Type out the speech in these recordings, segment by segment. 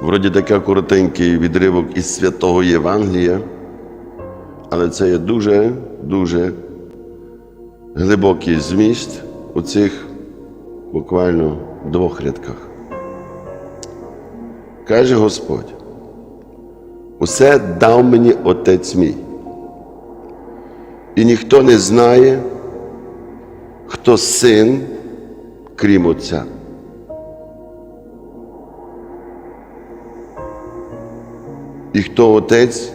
Вроді таке коротенький відривок із святого Євангелія, але це є дуже, дуже глибокий зміст у цих буквально двох рядках. Каже Господь, усе дав мені Отець мій. І ніхто не знає, хто син, крім Отця. І хто отець,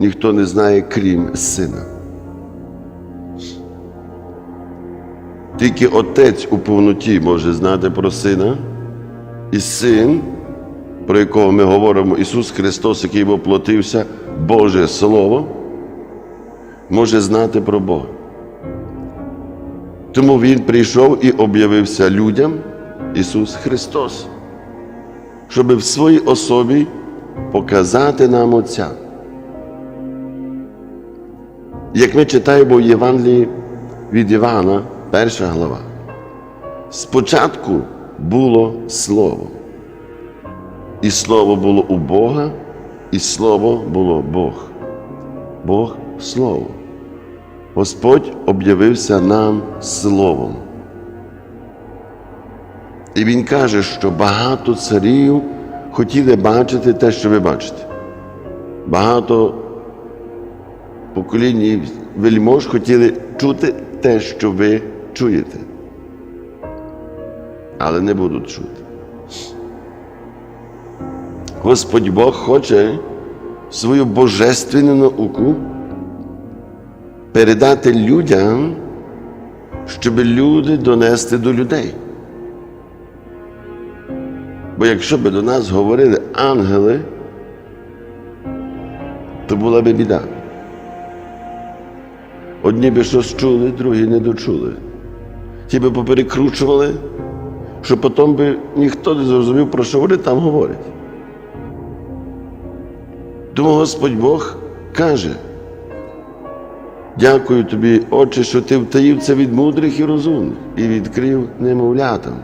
ніхто не знає, крім сина. Тільки Отець у повноті може знати про сина, і син, про якого ми говоримо, Ісус Христос, який воплотився, Боже Слово, може знати про Бога. Тому Він прийшов і об'явився людям Ісус Христос, щоб в своїй особі показати нам Отця. Як ми читаємо в Євангелії від Івана, перша глава, спочатку було Слово. І Слово було у Бога, і Слово було Бог. Бог Слово. Господь об'явився нам Словом. І Він каже, що багато царів хотіли бачити те, що ви бачите. Багато поколінь і вельмож хотіли чути те, що ви чуєте. Але не будуть чути. Господь Бог хоче свою божественну науку передати людям, щоб люди донести до людей. Бо якщо б до нас говорили ангели, то була б біда. Одні би щось чули, другі не дочули. Ті би поперекручували, що потім би ніхто не зрозумів, про що вони там говорять. Тому Господь Бог каже, дякую тобі, Отче, що ти втаїв це від мудрих і розумних і відкрив немовлятам,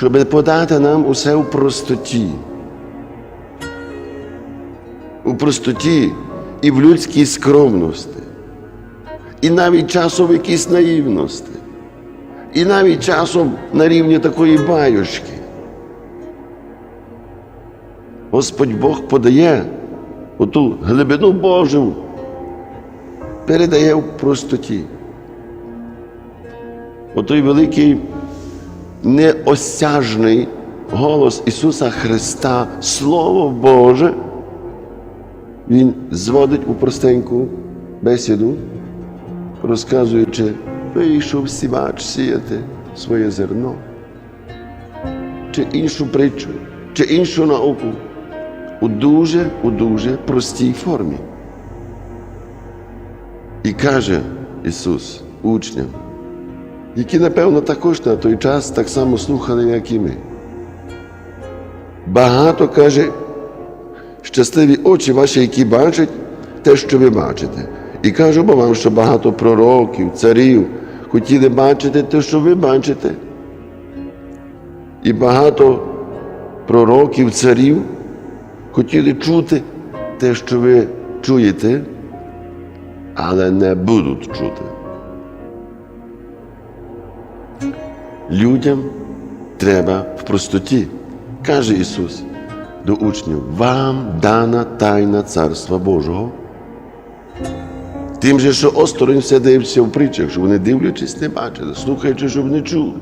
щоб подати нам усе в простоті. У простоті і в людській скромності, і навіть часом в якійсь наївності, і навіть часом на рівні такої баюшки. Господь Бог подає оту глибину Божу, передає в простоті. Отой великий неосяжний голос Ісуса Христа, Слово Боже, Він зводить у простеньку бесіду, розказуючи, вийшов сівач сіяти своє зерно, чи іншу притчу, чи іншу науку у дуже, у дуже простій формі. І каже Ісус учням, які, напевно, також на той час так само слухали, як і ми. Багато каже, щасливі очі ваші, які бачать те, що ви бачите. І кажу бо вам, що багато пророків, царів хотіли бачити те, що ви бачите. І багато пророків, царів хотіли чути те, що ви чуєте, але не будуть чути. Людям треба в простоті, каже Ісус до учнів, вам дана тайна Царства Божого. Тим же, що осторонь все дивиться в притчах, щоб вони дивлячись, не бачили, слухаючи, щоб не чули.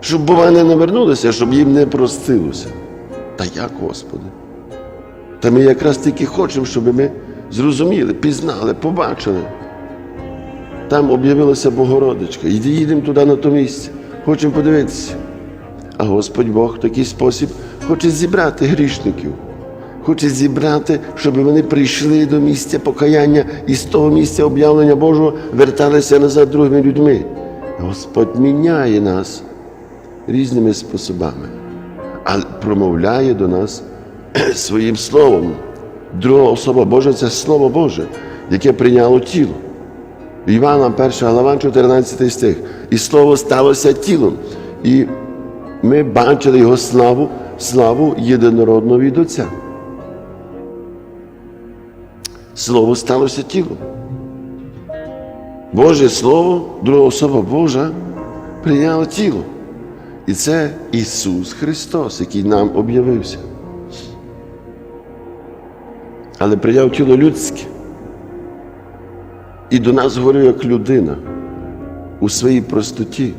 Щоб, бува, не навернулися, щоб їм не простилося. Та як, Господи? Та ми якраз тільки хочемо, щоб ми зрозуміли, пізнали, побачили. Там об'явилася Богородичка. І їдемо туди на то місце, хочемо подивитися. А Господь Бог в такий спосіб хоче зібрати грішників, хоче зібрати, щоб вони прийшли до місця покаяння і з того місця об'явлення Божого верталися назад другими людьми. Господь міняє нас різними способами, але промовляє до нас своїм словом. Друга особа Божа це Слово Боже, яке прийняло тіло. Івана, 1 глава, 14 стих. І слово сталося тілом. І ми бачили Його славу, славу єдинородного від Отця. Слово сталося тілом. Боже Слово, друга особа Божа, прийняло тіло. І це Ісус Христос, який нам об'явився. Але прийняв тіло людське. І до нас говорив як людина у своїй простоті.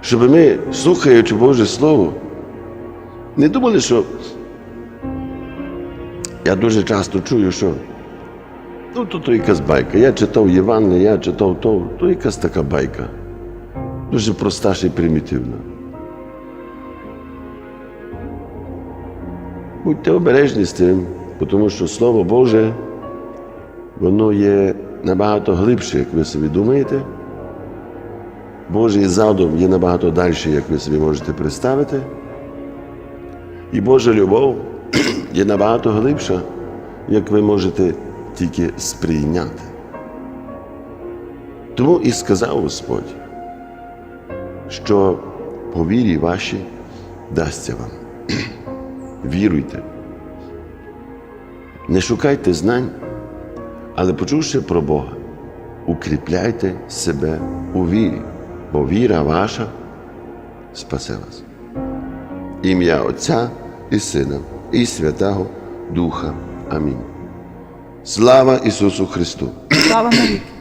Щоб ми, слухаючи Боже Слово, не думали, що я дуже часто чую, що ну, то, то якась байка. Я читав Євангеліє, я читав то, то якась така байка. Дуже проста ще й примітивна. Будьте обережні з тим, тому що Слово Боже, воно є набагато глибше, як ви собі думаєте. Божий задум є набагато далі, як ви собі можете представити. І Божа любов є набагато глибша, як ви можете тільки сприйняти. Тому і сказав Господь, що по вірі вашій дасться вам. Віруйте. Не шукайте знань, але почувши про Бога, укріпляйте себе у вірі, бо віра ваша спасе вас. Ім'я Отця і Сина, і Святого Духа. Амінь. Слава Ісусу Христу! Слава навіки!